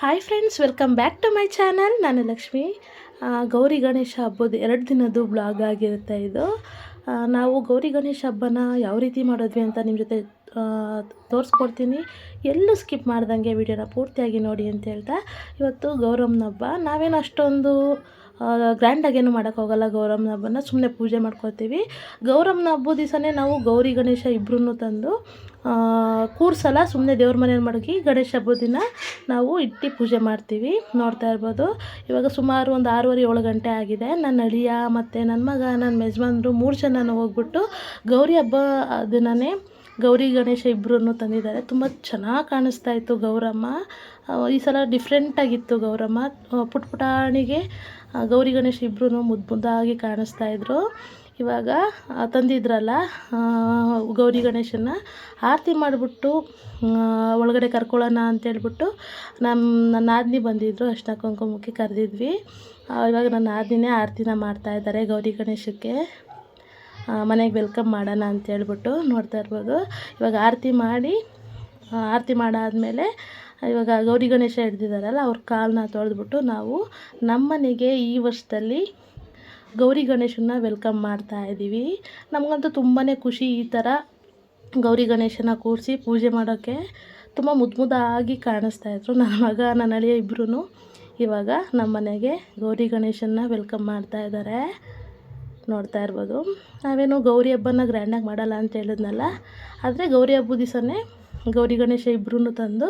Hi friends welcome back to my channel ನಾನು ಲಕ್ಷ್ಮಿ. ಗೌರಿ ಗಣೇಶ ಹಬ್ಬದ ಎರಡು ದಿನದ್ದು ಬ್ಲಾಗ್ ಆಗಿರುತ್ತೆ ಇದು. ನಾವು ಗೌರಿ ಗಣೇಶ ಹಬ್ಬನ ಯಾವ ರೀತಿ ಮಾಡಿದ್ವಿ ಅಂತ ನಿಮ್ಮ ಜೊತೆ ತೋರಿಸ್ಕೊಡ್ತೀನಿ. ಎಲ್ಲೂ ಸ್ಕಿಪ್ ಮಾಡ್ದಂಗೆ ವಿಡಿಯೋನ ಪೂರ್ತಿಯಾಗಿ ನೋಡಿ ಅಂತ ಹೇಳ್ತಾ. ಇವತ್ತು ಗೌರಮ್ಮನ ಹಬ್ಬ. ನಾವೇನು ಅಷ್ಟೊಂದು ಗ್ರ್ಯಾಂಡಾಗೇನು ಮಾಡೋಕ್ಕೋಗಲ್ಲ ಗೌರಮ್ಮನ ಹಬ್ಬನ ಸುಮ್ಮನೆ ಪೂಜೆ ಮಾಡ್ಕೋತೀವಿ ಗೌರಮ್ಮನ ಹಬ್ಬದ ದಿವಸನೇ ನಾವು ಗೌರಿ, ಗಣೇಶ ಇಬ್ಬರನ್ನೂ ತಂದು ಕೂರಿಸಲ್ಲ ಸುಮ್ಮನೆ ದೇವ್ರ ಮನೇಲಿ ಮಡಗಿ ಗಣೇಶ ಹಬ್ಬದ ದಿನ ನಾವು ಇಟ್ಟು ಪೂಜೆ ಮಾಡ್ತೀವಿ. ನೋಡ್ತಾ ಇರ್ಬೋದು. ಇವಾಗ ಸುಮಾರು ಒಂದು ಆರೂವರೆ, ಏಳು ಗಂಟೆ ಆಗಿದೆ. ನನ್ನ ಅಳಿಯ ಮತ್ತು ನನ್ನ ಮಗ ನನ್ನ ಯಜಮಾನ್ರು ಮೂರು ಜನನೂ ಹೋಗ್ಬಿಟ್ಟು ಗೌರಿ ಹಬ್ಬ ದಿನವೇ ಗೌರಿ ಗಣೇಶ ಇಬ್ಬರನ್ನು ತಂದಿದ್ದಾರೆ. ತುಂಬ ಚೆನ್ನಾಗಿ ಕಾಣಿಸ್ತಾ ಇತ್ತು ಗೌರಮ್ಮ. ಈ ಸಲ ಡಿಫ್ರೆಂಟಾಗಿತ್ತು ಗೌರಮ್ಮ. ಪುಟ್ ಪುಟಾಣಿಗೆ ಗೌರಿ ಗಣೇಶ ಇಬ್ಬರೂ ಮುದ್ದು ಮುದ್ದಾಗಿ ಕಾಣಿಸ್ತಾ ಇದ್ದರು ಇವಾಗ ತಂದಿದ್ರಲ್ಲ ಗೌರಿ ಗಣೇಶನ ಆರತಿ ಮಾಡಿಬಿಟ್ಟು ಒಳಗಡೆ ಕರ್ಕೊಳ್ಳೋಣ ಅಂತೇಳ್ಬಿಟ್ಟು ನಮ್ಮ ನನ್ನ ಆದ್ನಿ ಬಂದಿದ್ದರು ಅಷ್ಟ ಕುಂಕುಮಕ್ಕೆ ಕರೆದಿದ್ವಿ. ಇವಾಗ ನನ್ನ ಆದ್ನಿನೇ ಆರತಿನ ಮಾಡ್ತಾಯಿದ್ದಾರೆ ಗೌರಿ ಗಣೇಶಕ್ಕೆ. ಮನೆಗೆ ವೆಲ್ಕಮ್ ಮಾಡೋಣ ಅಂತೇಳ್ಬಿಟ್ಟು ನೋಡ್ತಾ ಇರ್ಬೋದು. ಇವಾಗ ಆರತಿ ಮಾಡಿ ಆರತಿ ಮಾಡಾದಮೇಲೆ, ಇವಾಗ ಗೌರಿ ಗಣೇಶ ಹಿಡ್ದಿದ್ದಾರಲ್ಲ ಅವ್ರ ಕಾಲನ್ನ ತೊಳೆದ್ಬಿಟ್ಟು ನಾವು ನಮ್ಮನೆಗೆ ಈ ವರ್ಷದಲ್ಲಿ ಗೌರಿ ಗಣೇಶನ ವೆಲ್ಕಮ್ ಮಾಡ್ತಾ ಇದ್ದೀವಿ ನಮಗಂತೂ ತುಂಬಾ ಖುಷಿ ಈ ಥರ ಗೌರಿ ಗಣೇಶನ ಕೂರಿಸಿ ಪೂಜೆ ಮಾಡೋಕ್ಕೆ ತುಂಬ ಮುದ್ಮುದಾಗಿ ಮುದ್ದಾಗಿ ಕಾಣಿಸ್ತಾ ಇದ್ರು. ನನ್ನ ಮಗ, ನನ್ನ ಅಳಿಯ ಇಬ್ಬರೂ ಇವಾಗ ನಮ್ಮ ಮನೆಗೆ ಗೌರಿ ಗಣೇಶನ ವೆಲ್ಕಮ್ ಮಾಡ್ತಾ ಇದ್ದಾರೆ ನೋಡ್ತಾ ಇರ್ಬೋದು. ನಾವೇನು ಗೌರಿ ಹಬ್ಬನ ಗ್ರ್ಯಾಂಡಾಗಿ ಮಾಡಲ್ಲ ಅಂತ ಹೇಳಿದ್ನಲ್ಲ, ಆದರೆ ಗೌರಿ ಹಬ್ಬದ ದಿವಸನೇ ಗೌರಿ ಗಣೇಶ ಇಬ್ಬರೂ ತಂದು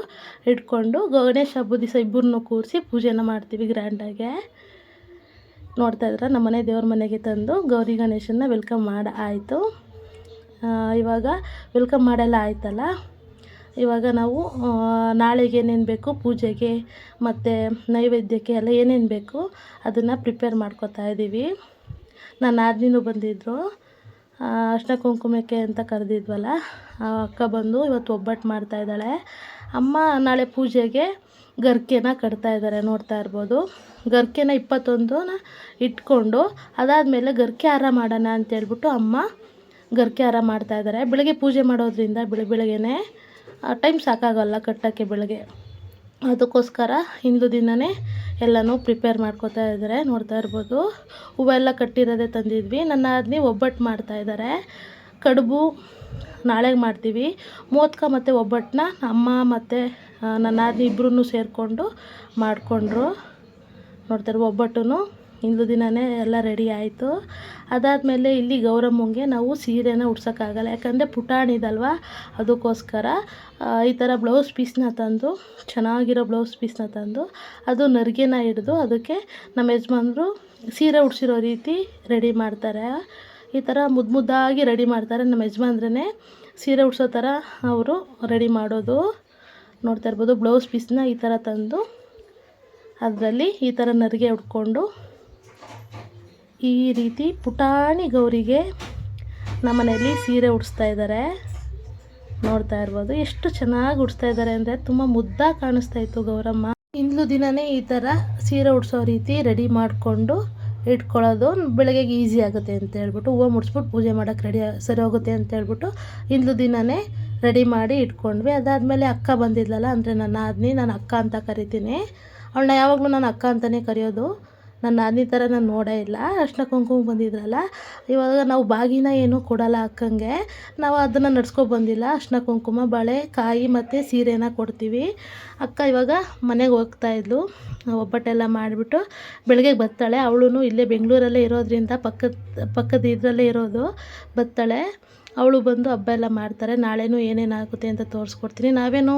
ಇಟ್ಕೊಂಡು ಗಣೇಶ ಹಬ್ಬದ ದಿವಸ ಇಬ್ಬರನ್ನು ಕೂರಿಸಿ ಪೂಜೆನ ಮಾಡ್ತೀವಿ ಗ್ರ್ಯಾಂಡಾಗೆ ನೋಡ್ತಾ ಇದ್ರೆ? ನಮ್ಮ ಮನೆ ದೇವ್ರ ಮನೆಗೆ ತಂದು ಗೌರಿ ಗಣೇಶನ ವೆಲ್ಕಮ್ ಮಾಡಿ, ಆಯಿತು. ಇವಾಗ ವೆಲ್ಕಮ್ ಮಾಡೆಲ್ಲ ಆಯ್ತಲ್ಲ? ಇವಾಗ ನಾವು ನಾಳೆಗೆ ಏನೇನು ಬೇಕು, ಪೂಜೆಗೆ ಮತ್ತು ನೈವೇದ್ಯಕ್ಕೆ ಎಲ್ಲ ಏನೇನು ಬೇಕು, ಅದನ್ನು ಪ್ರಿಪೇರ್ ಮಾಡ್ಕೊತಾ ಇದ್ದೀವಿ ನನ್ನ ಆದ್ಮಿನೂ ಬಂದಿದ್ದರು ಅರ್ಶಿನ ಕುಂಕುಮಕ್ಕೆ ಅಂತ ಕರೆದಿದ್ವಲ್ಲ, ಆ ಅಕ್ಕ ಬಂದು ಇವತ್ತು ಒಬ್ಬಟ್ಟು ಮಾಡ್ತಾ ಇದ್ದಾಳೆ. ಅಮ್ಮ ನಾಳೆ ಪೂಜೆಗೆ ಗರ್ಕೆನ ಕಟ್ತಾ ಇದ್ದಾರೆ, ನೋಡ್ತಾ ಇರ್ಬೋದು. ಗರ್ಕೆನ ಇಪ್ಪತ್ತೊಂದನ ಇಟ್ಕೊಂಡು ಅದಾದಮೇಲೆ ಗರ್ಕೆ ಹಾರ ಮಾಡೋಣ ಅಂತೇಳ್ಬಿಟ್ಟು ಅಮ್ಮ ಗರ್ಕೆ ಹಾರ ಮಾಡ್ತಾ ಇದ್ದಾರೆ. ಬೆಳಗ್ಗೆ ಪೂಜೆ ಮಾಡೋದ್ರಿಂದ ಬೆಳಗ್ಗೆ ಬೆಳಗ್ಗೆನೇ ಟೈಮ್ ಸಾಕಾಗಲ್ಲ ಕಟ್ಟೋಕ್ಕೆ ಬೆಳಗ್ಗೆ. ಅದಕ್ಕೋಸ್ಕರ ಹಿಂದೂ ದಿನವೇ ಎಲ್ಲನೂ ಪ್ರಿಪೇರ್ ಮಾಡ್ಕೋತಾ ಇದ್ದಾರೆ ನೋಡ್ತಾ ಇರ್ಬೋದು. ಹೂವೆಲ್ಲ ಕಟ್ಟಿರೋದೇ ತಂದಿದ್ವಿ. ನನ್ನ ಆದ್ನಿ ಒಬ್ಬಟ್ಟು ಮಾಡ್ತಾ ಇದ್ದಾರೆ ಕಡುಬು ನಾಳೆಗೆ ಮಾಡ್ತೀವಿ. ಮೋದಕ ಮತ್ತು ಒಬ್ಬಟ್ಟನ್ನ ಅಮ್ಮ ಮತ್ತು ನನ್ನ ಆದ್ನಿ ಇಬ್ಬರೂ ಸೇರಿಕೊಂಡು ಮಾಡಿಕೊಂಡ್ರು. ನೋಡ್ತಾರೆ ಒಬ್ಬಟ್ಟು ಹಿಂದೂ ದಿನವೇ ಎಲ್ಲ ರೆಡಿ ಆಯಿತು. ಅದಾದಮೇಲೆ ಇಲ್ಲಿ ಗೌರಮ್ಮಂಗೆ ನಾವು ಸೀರೆನ ಉಡ್ಸೋಕ್ಕಾಗಲ್ಲ. ಯಾಕಂದರೆ ಪುಟಾಣಿದಲ್ವ ಅದಕ್ಕೋಸ್ಕರ ಈ ಥರ ಬ್ಲೌಸ್ ಪೀಸ್ನ ತಂದು, ಚೆನ್ನಾಗಿರೋ ಬ್ಲೌಸ್ ಪೀಸ್ನ ತಂದು, ಅದು ನರಿಗೆನ ಹಿಡಿದು ಅದಕ್ಕೆ ನಮ್ಮ ಯಜಮಾನರು ಸೀರೆ ಉಡ್ಸಿರೋ ರೀತಿ ರೆಡಿ ಮಾಡ್ತಾರೆ. ಈ ಥರ ಮುದ್ದು ಮುದ್ದಾಗಿ ರೆಡಿ ಮಾಡ್ತಾರೆ. ನಮ್ಮ ಯಜಮಾನ್ರೇ ಸೀರೆ ಉಡ್ಸೋ ಥರ ಅವರು ರೆಡಿ ಮಾಡೋದು. ನೋಡ್ತಾ ಇರ್ಬೋದು ಬ್ಲೌಸ್ ಪೀಸ್ನ ಈ ಥರ ತಂದು, ಅದರಲ್ಲಿ ಈ ಥರ ನರಿಗೆ ಉಟ್ಕೊಂಡು ಈ ರೀತಿ ಪುಟಾಣಿ ಗೌರಿಗೆ ನಮ್ಮನೆಯಲ್ಲಿ ಸೀರೆ ಉಡಿಸ್ತಾ ಇದ್ದಾರೆ. ನೋಡ್ತಾ ಇರ್ಬೋದು, ಎಷ್ಟು ಚೆನ್ನಾಗಿ ಉಡಿಸ್ತಾ ಇದ್ದಾರೆ ಅಂದರೆ ತುಂಬ ಮುದ್ದಾಗಿ ಕಾಣಿಸ್ತಾ ಇತ್ತು ಗೌರಮ್ಮ. ಇಂದ್ಲು ದಿನವೇ ಈ ಥರ ಸೀರೆ ಉಡಿಸೋ ರೀತಿ ರೆಡಿ ಮಾಡಿಕೊಂಡು ಇಟ್ಕೊಳ್ಳೋದು ಬೆಳಗ್ಗೆಗೆ ಈಸಿ ಆಗುತ್ತೆ ಅಂತ ಹೇಳ್ಬಿಟ್ಟು, ಹೂವು ಮುಡಿಸ್ಬಿಟ್ಟು ಪೂಜೆ ಮಾಡೋಕ್ಕೆ ರೆಡಿ ಸರಿ ಹೋಗುತ್ತೆ ಅಂತ ಹೇಳ್ಬಿಟ್ಟು ಇಂದ್ಲು ದಿನವೇ ರೆಡಿ ಮಾಡಿ ಇಟ್ಕೊಂಡ್ವಿ. ಅದಾದಮೇಲೆ ಅಕ್ಕ ಬಂದಿದ್ಲಲ್ಲ, ಅಂದರೆ ನನ್ನ ಆದ್ನಿ ನಾನು ಅಕ್ಕ ಅಂತ ಕರಿತೀನಿ. ಅವಳನ್ನ ಯಾವಾಗಲೂ ನಾನು ಅಕ್ಕ ಅಂತಲೇ ಕರೆಯೋದು. ನನ್ನ ನಾದಿನಿ ಥರ ನಾನು ನೋಡೇ ಇಲ್ಲ. ಅರಿಶ್ಣ ಕುಂಕುಮ ಬಂದಿದ್ರಲ್ಲ, ಇವಾಗ ನಾವು ಬಾಗಿನ ಏನೂ ಕೊಡಲ್ಲ ಅಕ್ಕಂಗೆ. ನಾವು ಅದನ್ನು ನಡ್ಸ್ಕೊ ಬಂದಿಲ್ಲ. ಅರ್ಶಿನ ಕುಂಕುಮ, ಬಳೆ, ಕಾಯಿ ಮತ್ತು ಸೀರೆನ ಕೊಡ್ತೀವಿ. ಅಕ್ಕ ಇವಾಗ ಮನೆಗೆ ಹೋಗ್ತಾಯಿದ್ಲು ಒಬ್ಬಟ್ಟೆಲ್ಲ ಮಾಡಿಬಿಟ್ಟು ಬೆಳಗ್ಗೆ ಬರ್ತಾಳೆ ಅವಳೂ ಇಲ್ಲೇ ಬೆಂಗಳೂರಲ್ಲೇ ಇರೋದ್ರಿಂದ ಪಕ್ಕದ ಪಕ್ಕದ ಇದರಲ್ಲೇ ಇರೋದು. ಬರ್ತಾಳೆ ಅವಳು ಬಂದು ಹಬ್ಬ ಎಲ್ಲ ಮಾಡ್ತಾರೆ. ನಾಳೆನೂ ಏನೇನು ಆಗುತ್ತೆ ಅಂತ ತೋರಿಸ್ಕೊಡ್ತೀನಿ. ನಾವೇನು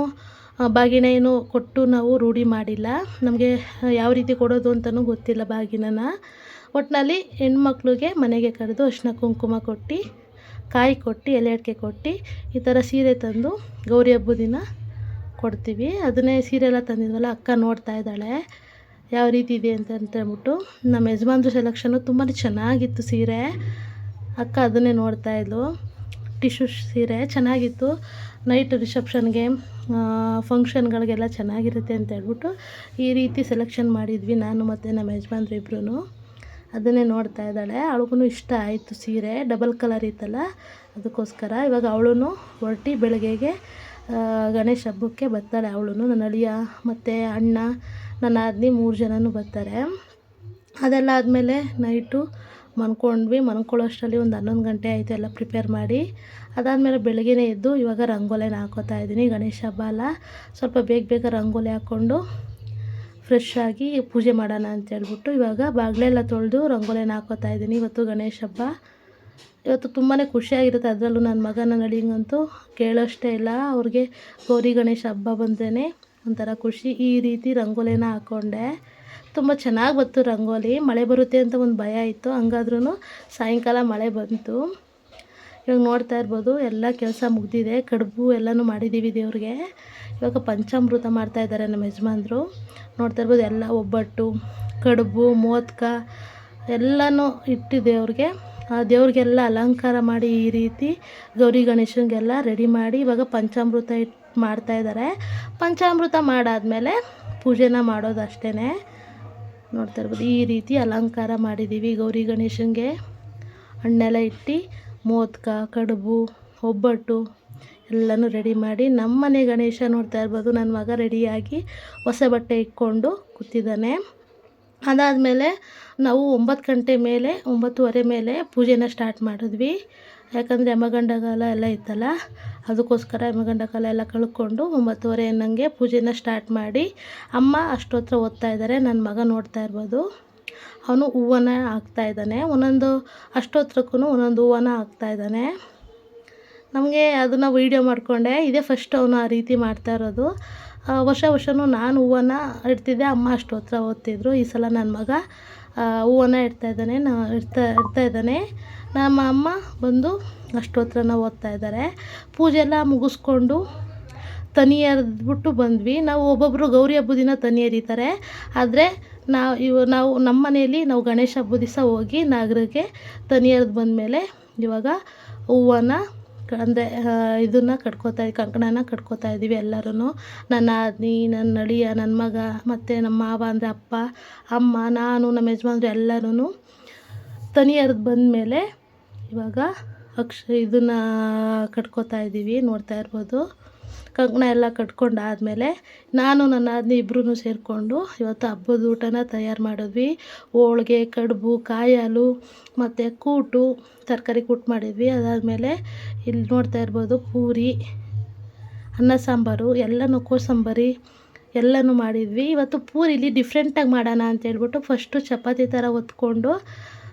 ಬಾಗಿನ ಏನು ಕೊಟ್ಟು ನಾವು ರೂಢಿ ಮಾಡಿಲ್ಲ. ನಮಗೆ ಯಾವ ರೀತಿ ಕೊಡೋದು ಅಂತಲೂ ಗೊತ್ತಿಲ್ಲ ಬಾಗಿನನ ಒಟ್ಟಿನಲ್ಲಿ ಹೆಣ್ಮಕ್ಳಿಗೆ ಮನೆಗೆ ಕರೆದು ಅರ್ಶಿನ ಕುಂಕುಮ ಕೊಟ್ಟು, ಕಾಯಿ ಕೊಟ್ಟು, ಎಲೆ ಅಡಿಕೆ ಕೊಟ್ಟು, ಈ ಥರ ಸೀರೆ ತಂದು ಗೌರಿ ಹಬ್ಬದ ದಿನ ಕೊಡ್ತೀವಿ. ಅದನ್ನೇ ಸೀರೆ ಎಲ್ಲ ತಂದಿದ್ವಲ್ಲ, ಅಕ್ಕ ನೋಡ್ತಾ ಇದ್ದಾಳೆ, ಯಾವ ರೀತಿ ಇದೆ ಅಂತ ಅಂತೇಳ್ಬಿಟ್ಟು ನಮ್ಮ ಯಜಮಾನ್ರ ಸೆಲೆಕ್ಷನು ತುಂಬಾ ಚೆನ್ನಾಗಿತ್ತು ಸೀರೆ. ಅಕ್ಕ ಅದನ್ನೇ ನೋಡ್ತಾ ಇದ್ಲು. ಟಿಶ್ಯೂ ಸೀರೆ ಚೆನ್ನಾಗಿತ್ತು. ನೈಟ್ ರಿಸೆಪ್ಷನ್ಗೆ ಫಂಕ್ಷನ್ಗಳಿಗೆಲ್ಲ ಚೆನ್ನಾಗಿರುತ್ತೆ ಅಂತ ಹೇಳ್ಬಿಟ್ಟು ಈ ರೀತಿ ಸೆಲೆಕ್ಷನ್ ಮಾಡಿದ್ವಿ ನಾನು ಮತ್ತು ನಮ್ಮ ಯಜಮಾನ್ರು ಇಬ್ಬರೂ ಅದನ್ನೇ ನೋಡ್ತಾ ಇದ್ದಾಳೆ. ಅವಳಿಗೂ ಇಷ್ಟ ಆಯಿತು ಸೀರೆ. ಡಬಲ್ ಕಲರ್ ಇತ್ತಲ್ಲ, ಅದಕ್ಕೋಸ್ಕರ ಇವಾಗ ಅವಳು ಹೊರಟಿ ಬೆಳಗ್ಗೆಗೆ ಗಣೇಶ ಹಬ್ಬಕ್ಕೆ ಬರ್ತಾಳೆ ಅವಳು ನನ್ನ ಅಳಿಯ ಮತ್ತು ಅಣ್ಣ, ನನ್ನ ಆದ್ನಿ ಮೂರು ಜನನೂ ಬರ್ತಾರೆ. ಅದೆಲ್ಲ ಆದಮೇಲೆ ನೈಟು ಮನ್ಕೊಂಡ್ವಿ ಮನ್ಕೊಳ್ಳೋ ಅಷ್ಟರಲ್ಲಿ ಒಂದು ಹನ್ನೊಂದು ಗಂಟೆ ಆಯಿತು ಎಲ್ಲ ಪ್ರಿಪೇರ್ ಮಾಡಿ. ಅದಾದಮೇಲೆ ಬೆಳಗ್ಗೆನೇ ಎದ್ದು ಇವಾಗ ರಂಗೋಲಿನ ಹಾಕೋತಾ ಇದ್ದೀನಿ, ಗಣೇಶ ಹಬ್ಬ ಅಲ್ಲ ಸ್ವಲ್ಪ ಬೇಗ ಬೇಗ ರಂಗೋಲಿ ಹಾಕ್ಕೊಂಡು ಫ್ರೆಶ್ ಆಗಿ ಪೂಜೆ ಮಾಡೋಣ ಅಂತ ಹೇಳ್ಬಿಟ್ಟು ಇವಾಗ ಬಾಗಿಲೆಲ್ಲ ತೊಳೆದು ರಂಗೋಲಿನ ಹಾಕೋತಾ ಇದ್ದೀನಿ. ಇವತ್ತು ಗಣೇಶ ಹಬ್ಬ. ಇವತ್ತು ತುಂಬಾ ಖುಷಿಯಾಗಿರುತ್ತೆ. ಅದರಲ್ಲೂ ನನ್ನ ಮಗನ ನಡಿಂಗಂತೂ ಕೇಳೋಷ್ಟೇ ಇಲ್ಲ. ಅವ್ರಿಗೆ ಗೌರಿ ಗಣೇಶ ಹಬ್ಬ ಬಂದ್ರೇ ಒಂಥರ ಖುಷಿ ಈ ರೀತಿ ರಂಗೋಲಿನ ಹಾಕ್ಕೊಂಡೆ ತುಂಬ ಚೆನ್ನಾಗಿ ಬಂತು ರಂಗೋಲಿ. ಮಳೆ ಬರುತ್ತೆ ಅಂತ ಒಂದು ಭಯ ಇತ್ತು. ಹಂಗಾದ್ರೂ ಸಾಯಂಕಾಲ ಮಳೆ ಬಂತು. ಇವಾಗ ನೋಡ್ತಾ ಇರ್ಬೋದು, ಎಲ್ಲ ಕೆಲಸ ಮುಗ್ದಿದೆ. ಕಡುಬು ಎಲ್ಲನೂ ಮಾಡಿದ್ದೀವಿ ದೇವ್ರಿಗೆ. ಇವಾಗ ಪಂಚಾಮೃತ ಮಾಡ್ತಾ ಇದ್ದಾರೆ ನಮ್ಮ ಯಜಮಾನ್ರು. ನೋಡ್ತಾ ಇರ್ಬೋದು, ಎಲ್ಲ ಒಬ್ಬಟ್ಟು, ಕಡುಬು, ಮೋದಕ ಎಲ್ಲನೂ ಇಟ್ಟು ದೇವ್ರಿಗೆ ದೇವ್ರಿಗೆಲ್ಲ ಅಲಂಕಾರ ಮಾಡಿ ಈ ರೀತಿ ಗೌರಿ ಗಣೇಶನಿಗೆಲ್ಲ ರೆಡಿ ಮಾಡಿ ಇವಾಗ ಪಂಚಾಮೃತ ಇಟ್ಟು ಮಾಡ್ತಾ ಇದ್ದಾರೆ. ಪಂಚಾಮೃತ ಮಾಡಾದಮೇಲೆ ಪೂಜೆನ ಮಾಡೋದು ಅಷ್ಟೇ ನೋಡ್ತಾ ಇರ್ಬೋದು, ಈ ರೀತಿ ಅಲಂಕಾರ ಮಾಡಿದ್ದೀವಿ ಗೌರಿ ಗಣೇಶನಿಗೆ. ಹಣ್ಣೆಲ್ಲ ಇಟ್ಟು ಮೋದಕ, ಕಡುಬು, ಒಬ್ಬಟ್ಟು ಎಲ್ಲನೂ ರೆಡಿ ಮಾಡಿ ನಮ್ಮನೆ ಗಣೇಶ ನೋಡ್ತಾ ಇರ್ಬೋದು, ನನ್ನ ಮಗ ರೆಡಿಯಾಗಿ ಹೊಸ ಬಟ್ಟೆ ಇಟ್ಕೊಂಡು ಕೂತಿದ್ದಾನೆ. ಅದಾದಮೇಲೆ ನಾವು ಒಂಬತ್ತು ಗಂಟೆ ಮೇಲೆ, ಒಂಬತ್ತುವರೆ ಮೇಲೆ ಪೂಜೆನ ಸ್ಟಾರ್ಟ್ ಮಾಡಿದ್ವಿ. ಯಾಕಂದರೆ ಯಮಗಂಡ ಕಾಲ ಎಲ್ಲ ಇತ್ತಲ್ಲ, ಅದಕ್ಕೋಸ್ಕರ ಯಮಗಂಡಕಾಲ ಎಲ್ಲ ಕಳ್ಕೊಂಡು ಒಂಬತ್ತುವರೆ ಅನ್ನಂಗೆ ಪೂಜೆನ ಸ್ಟಾರ್ಟ್ ಮಾಡಿ ಅಮ್ಮ ಅಷ್ಟೋತ್ರ ಓದ್ತಾ ಇದ್ದಾರೆ ನನ್ನ ಮಗ ನೋಡ್ತಾ ಇರ್ಬೋದು. ಅವನು ಹೂವನ್ನ ಹಾಕ್ತಾ ಇದ್ದಾನೆ, ಒಂದೊಂದು ಅಷ್ಟೋತ್ರಕ್ಕೂ ಒಂದೊಂದು ಹೂವನ ಹಾಕ್ತಾ ಇದ್ದಾನೆ. ನಮಗೆ ಅದನ್ನು ವೀಡಿಯೋ ಮಾಡಿಕೊಂಡೆ, ಇದೇ ಫಸ್ಟ್ ಅವನು ಆ ರೀತಿ ಮಾಡ್ತಾ ಇರೋದು. ವರ್ಷ ವರ್ಷವೂ ನಾನು ಹೂವನ್ನ ಇಡ್ತಿದ್ದೆ, ಅಮ್ಮ ಅಷ್ಟೋತ್ರ ಓದ್ತಿದ್ರು, ಈ ಸಲ ನನ್ನ ಮಗ ಹೂವನ್ನ ಇಡ್ತಾ ಇದ್ದಾನೆ, ನಾ, ಇಡ್ತಾ ಇಡ್ತಾ ಇದ್ದಾನೆ. ನಮ್ಮ ಅಮ್ಮ ಬಂದು ಅಷ್ಟೋತ್ರನ ಓದ್ತಾ ಇದ್ದಾರೆ. ಪೂಜೆ ಎಲ್ಲ ಮುಗಿಸ್ಕೊಂಡು ತನಿ ಎರೆದ್ಬಿಟ್ಟು ಬಂದ್ವಿ. ನಾವು ಒಬ್ಬೊಬ್ಬರು ಗೌರಿ ಹಬ್ಬದ ದಿನ ತನಿ ಎರಿತಾರೆ. ಆದರೆ ನಾವು ಇವ ನಾವು ನಮ್ಮ ಮನೆಯಲ್ಲಿ ನಾವು ಗಣೇಶ ಹಬ್ಬದ ದಿವಸ ಹೋಗಿ ನಾಗರಿಗೆ ತನಿ ಎರೆದು ಬಂದಮೇಲೆ ಇವಾಗ ಹೂವನ್ನು ಅಂದರೆ ಇದನ್ನು ಕಟ್ಕೋತಾ ಕಂಕಣನ ಕಟ್ಕೋತಾ ಇದ್ದೀವಿ ಎಲ್ಲರೂ ನನ್ನ ಆದ್ನಿ ನನ್ನ ನಳಿಯ ನನ್ನ ಮಗ, ಮತ್ತು ನಮ್ಮ ಮಾವ ಅಂದರೆ ಅಪ್ಪ, ಅಮ್ಮ, ನಾನು, ನಮ್ಮ ಯಜಮಾನ್ರು ಎಲ್ಲರೂ ತನಿ ಬಂದ ಬಂದಮೇಲೆ ಇವಾಗ ಅಕ್ಷ ಇದನ್ನು ಕಟ್ಕೋತಾ ಇದ್ದೀವಿ ನೋಡ್ತಾ ಇರ್ಬೋದು. ಕಂಕಣ ಎಲ್ಲ ಕಟ್ಕೊಂಡಾದಮೇಲೆ ನಾನು, ನನ್ನ ಆದ್ನಿ ಇಬ್ಬರೂ ಸೇರಿಕೊಂಡು ಇವತ್ತು ಹಬ್ಬದ ಊಟನ ತಯಾರು ಮಾಡಿದ್ವಿ. ಹೋಳ್ಗೆ, ಕಡುಬು ಕಾಯಿ ಹಾಲು ಮತ್ತು ಕೂಟು, ತರಕಾರಿ ಕೂಟು ಮಾಡಿದ್ವಿ. ಅದಾದಮೇಲೆ ಇಲ್ಲಿ ನೋಡ್ತಾ ಇರ್ಬೋದು ಪೂರಿ, ಅನ್ನ ಸಾಂಬಾರು, ಎಲ್ಲನೂ ಕೋಸಂಬರಿ, ಎಲ್ಲನೂ ಮಾಡಿದ್ವಿ. ಇವತ್ತು ಪೂರಿಲಿ ಡಿಫ್ರೆಂಟಾಗಿ ಮಾಡೋಣ ಅಂತ ಹೇಳ್ಬಿಟ್ಟು ಫಸ್ಟು ಚಪಾತಿ ಥರ ಒತ್ಕೊಂಡು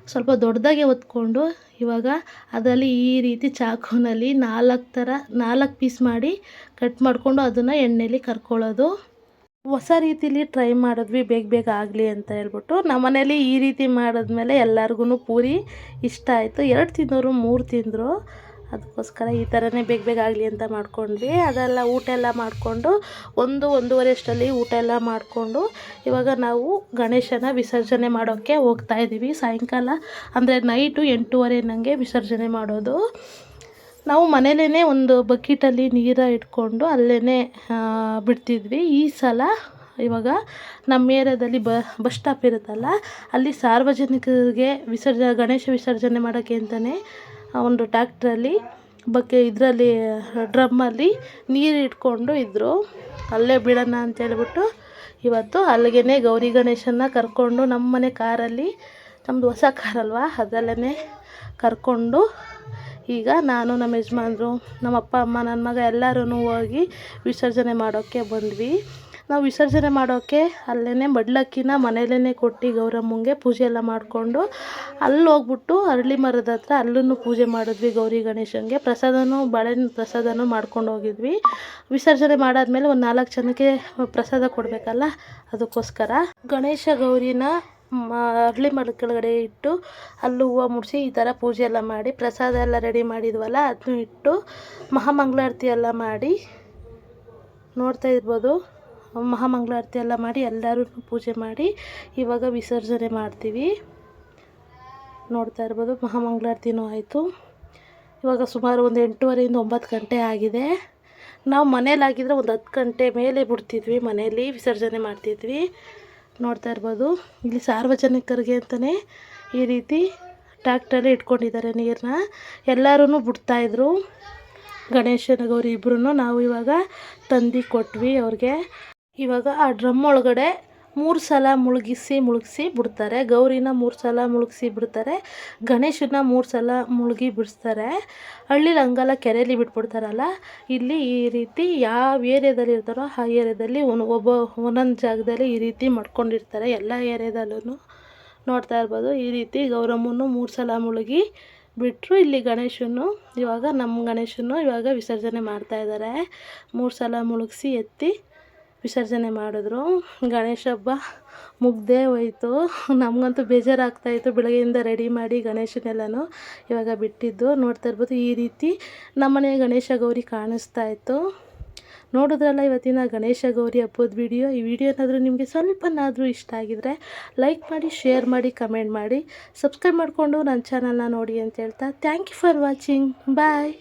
ಸ್ವಲ್ಪ ದೊಡ್ಡದಾಗೆ ಒತ್ಕೊಂಡು ಇವಾಗ ಅದರಲ್ಲಿ ಈ ರೀತಿ ಚಾಕುನಲ್ಲಿ ನಾಲ್ಕು ಥರ, ನಾಲ್ಕು ಪೀಸ್ ಮಾಡಿ ಕಟ್ ಮಾಡಿಕೊಂಡು ಅದನ್ನು ಎಣ್ಣೆಲಿ ಕರ್ಕೊಳ್ಳೋದು. ಹೊಸ ರೀತಿಲಿ ಟ್ರೈ ಮಾಡಿದ್ವಿ, ಬೇಗ ಬೇಗ ಆಗಲಿ ಅಂತ ಹೇಳ್ಬಿಟ್ಟು. ನಮ್ಮನೇಲಿ ಈ ರೀತಿ ಮಾಡಿದ್ಮೇಲೆ ಎಲ್ಲರಿಗೂ ಪೂರಿ ಇಷ್ಟ ಆಯಿತು. ಎರಡು ತಿಂದವರು, ಮೂರು ತಿಂದರು. ಅದಕ್ಕೋಸ್ಕರ ಈ ಥರನೇ ಬೇಗ ಬೇಗ ಆಗಲಿ ಅಂತ ಮಾಡ್ಕೊಂಡ್ವಿ. ಅದೆಲ್ಲ ಊಟ ಎಲ್ಲ ಮಾಡಿಕೊಂಡು ಒಂದು ಒಂದೂವರೆ ಅಷ್ಟರಲ್ಲಿ ಊಟ ಎಲ್ಲ ಮಾಡಿಕೊಂಡು ಇವಾಗ ನಾವು ಗಣೇಶನ ವಿಸರ್ಜನೆ ಮಾಡೋಕ್ಕೆ ಹೋಗ್ತಾ ಇದ್ದೀವಿ. ಸಾಯಂಕಾಲ ಅಂದರೆ ನೈಟು ಎಂಟೂವರೆ ನನಗೆ ವಿಸರ್ಜನೆ ಮಾಡೋದು. ನಾವು ಮನೇಲೇ ಒಂದು ಬಕೆಟಲ್ಲಿ ನೀರ ಇಟ್ಕೊಂಡು ಅಲ್ಲೇ ಬಿಡ್ತಿದ್ವಿ. ಈ ಸಲ ಇವಾಗ ನಮ್ಮ ಏರಿಯಾದಲ್ಲಿ ಬ, ಬಸ್ ಸ್ಟಾಪ್ ಇರುತ್ತಲ್ಲ, ಅಲ್ಲಿ ಸಾರ್ವಜನಿಕರಿಗೆ ವಿಸರ್ಜ, ಗಣೇಶ ವಿಸರ್ಜನೆ ಮಾಡೋಕ್ಕೆ ಅಂತಲೇ ಒಂದು ಟ್ಯಾಕ್ಟ್ರಲ್ಲಿ ಬಕೆ ಇದರಲ್ಲಿ ಡ್ರಮ್ಮಲ್ಲಿ ನೀರು ಇಟ್ಕೊಂಡು ಇದ್ದರು ಅಲ್ಲೇ ಬಿಡೋಣ ಅಂತೇಳ್ಬಿಟ್ಟು ಇವತ್ತು ಅಲ್ಲಿಗೆ ಗೌರಿ ಗಣೇಶನ ಕರ್ಕೊಂಡು ನಮ್ಮ ಮನೆ ಕಾರಲ್ಲಿ ನಮ್ಮದು ಹೊಸ ಕಾರಲ್ವಾ ಅದರಲ್ಲೇ ಕರ್ಕೊಂಡು ಈಗ ನಾನು ನಮ್ಮ ಯಜಮಾನ್ರು, ನಮ್ಮ ಅಪ್ಪ, ಅಮ್ಮ ನನ್ನ ಮಗ ಎಲ್ಲರೂ ಹೋಗಿ ವಿಸರ್ಜನೆ ಮಾಡೋಕ್ಕೆ ಬಂದ್ವಿ. ನಾವು ವಿಸರ್ಜನೆ ಮಾಡೋಕ್ಕೆ ಅಲ್ಲೇ ಮಡ್ಲಕ್ಕಿನ ಮನೇಲೇ ಕೊಟ್ಟು ಗೌರಮ್ಮಂಗೆ ಪೂಜೆ ಎಲ್ಲ ಮಾಡಿಕೊಂಡು ಅಲ್ಲಿ ಹೋಗ್ಬಿಟ್ಟು ಅರಳಿ ಮರದ ಹತ್ರ ಅಲ್ಲೂ ಪೂಜೆ ಮಾಡಿದ್ವಿ ಗೌರಿ ಗಣೇಶನಿಗೆ ಪ್ರಸಾದನೂ, ಬಾಳೆಹಣ್ಣು ಪ್ರಸಾದನೂ ಮಾಡ್ಕೊಂಡು ಹೋಗಿದ್ವಿ. ವಿಸರ್ಜನೆ ಮಾಡಾದ್ಮೇಲೆ ಒಂದು ನಾಲ್ಕು ಜನಕ್ಕೆ ಪ್ರಸಾದ ಕೊಡಬೇಕಲ್ಲ, ಅದಕ್ಕೋಸ್ಕರ. ಗಣೇಶ ಗೌರಿನ ಅರಳಿ ಮರದ ಕೆಳಗಡೆ ಇಟ್ಟು ಅಲ್ಲೂ ಹೂವು ಮುಡಿಸಿ ಈ ಥರ ಪೂಜೆ ಎಲ್ಲ ಮಾಡಿ ಪ್ರಸಾದ ಎಲ್ಲ ರೆಡಿ ಮಾಡಿದ್ವಲ್ಲ, ಅದನ್ನು ಇಟ್ಟು ಮಹಾಮಂಗಳಾರತಿ ಎಲ್ಲ ಮಾಡಿ ನೋಡ್ತಾ ಇರ್ಬೋದು. ಮಹಾಮಂಗಳಾರತಿ ಎಲ್ಲ ಮಾಡಿ ಎಲ್ಲರೂ ಪೂಜೆ ಮಾಡಿ ಇವಾಗ ವಿಸರ್ಜನೆ ಮಾಡ್ತೀವಿ. ನೋಡ್ತಾ ಇರ್ಬೋದು ಮಹಾಮಂಗಳಾರತಿನೂ ಆಯಿತು. ಇವಾಗ ಸುಮಾರು ಒಂದು ಎಂಟೂವರೆಯಿಂದ ಒಂಬತ್ತು ಗಂಟೆ ಆಗಿದೆ. ನಾವು ಮನೇಲಾಗಿದ್ದರೆ ಒಂದು ಹತ್ತು ಗಂಟೆ ಮೇಲೆ ಬಿಡ್ತಿದ್ವಿ ಮನೆಯಲ್ಲಿ ವಿಸರ್ಜನೆ ಮಾಡ್ತಿದ್ವಿ. ನೋಡ್ತಾ ಇರ್ಬೋದು, ಇಲ್ಲಿ ಸಾರ್ವಜನಿಕರಿಗೆ ಅಂತಲೇ ಈ ರೀತಿ ಟ್ಯಾಕ್ಟ್ರಲ್ಲಿ ಇಟ್ಕೊಂಡಿದ್ದಾರೆ ನೀರನ್ನ ಎಲ್ಲರೂ ಬಿಡ್ತಾಯಿದ್ರು ಗಣೇಶನ ಗೌರಿ ಇಬ್ಬರೂ ನಾವು ಇವಾಗ ತಂದು ಕೊಟ್ವಿ ಅವ್ರಿಗೆ. ಇವಾಗ ಆ ಡ್ರಮ್ ಒಳಗಡೆ ಮೂರು ಸಲ ಮುಳುಗಿಸಿ ಮುಳುಗಿಸಿ ಬಿಡ್ತಾರೆ. ಗೌರಿನ ಮೂರು ಸಲ ಮುಳುಗಿಸಿ ಬಿಡ್ತಾರೆ. ಗಣೇಶನ ಮೂರು ಸಲ ಮುಳುಗಿ ಬಿಡಿಸ್ತಾರೆ. ಹಳ್ಳಿಲಿ ಹಂಗಲ್ಲ ಕೆರೆಯಲ್ಲಿ ಬಿಟ್ಬಿಡ್ತಾರಲ್ಲ, ಇಲ್ಲಿ ಈ ರೀತಿ ಯಾವ ಏರಿಯಾದಲ್ಲಿ ಇರ್ತಾರೋ ಆ ಏರಿಯಾದಲ್ಲಿ ಒಂದು ಒಬ್ಬ ಒಂದೊಂದು ಜಾಗದಲ್ಲಿ ಈ ರೀತಿ ಮಾಡ್ಕೊಂಡಿರ್ತಾರೆ. ಎಲ್ಲ ಏರಿಯಾದಲ್ಲೂ ನೋಡ್ತಾ ಇರ್ಬೋದು. ಈ ರೀತಿ ಗೌರಮ್ಮನ್ನು ಮೂರು ಸಲ ಮುಳುಗಿ ಬಿಟ್ಟರು ಇಲ್ಲಿ ಗಣೇಶನು, ಇವಾಗ ನಮ್ಮ ಗಣೇಶನು ಇವಾಗ ವಿಸರ್ಜನೆ ಮಾಡ್ತಾ ಇದ್ದಾರೆ. ಮೂರು ಸಲ ಮುಳುಗಿಸಿ ಎತ್ತಿ ವಿಸರ್ಜನೆ ಮಾಡಿದ್ರು. ಗಣೇಶ ಹಬ್ಬ ಮುಗ್ದೇ ಹೋಯ್ತು. ನಮಗಂತೂ ಬೇಜಾರಾಗ್ತಾಯಿತ್ತು ಬೆಳಗ್ಗೆಯಿಂದ ರೆಡಿ ಮಾಡಿ ಗಣೇಶನೆಲ್ಲನೂ ಇವಾಗ ಬಿಟ್ಟಿದ್ದು. ನೋಡ್ತಾ ಇರ್ಬೋದು ಈ ರೀತಿ ನಮ್ಮನೆ ಗಣೇಶ ಗೌರಿ ಕಾಣಿಸ್ತಾ ಇತ್ತು. ನೋಡಿದ್ರಲ್ಲ ಇವತ್ತಿನ ಗಣೇಶ ಗೌರಿ ಹಬ್ಬದ ವಿಡಿಯೋ ಈ ವಿಡಿಯೋ ಏನಾದರೂ ನಿಮಗೆ ಸ್ವಲ್ಪನಾದರೂ ಇಷ್ಟ ಆಗಿದರೆ ಲೈಕ್ ಮಾಡಿ ಶೇರ್ ಮಾಡಿ ಕಮೆಂಟ್ ಮಾಡಿ ಸಬ್ಸ್ಕ್ರೈಬ್ ಮಾಡಿಕೊಂಡು ನನ್ನ ಚಾನಲ್ನ ನೋಡಿ ಅಂತ ಹೇಳ್ತಾ thank you for watching bye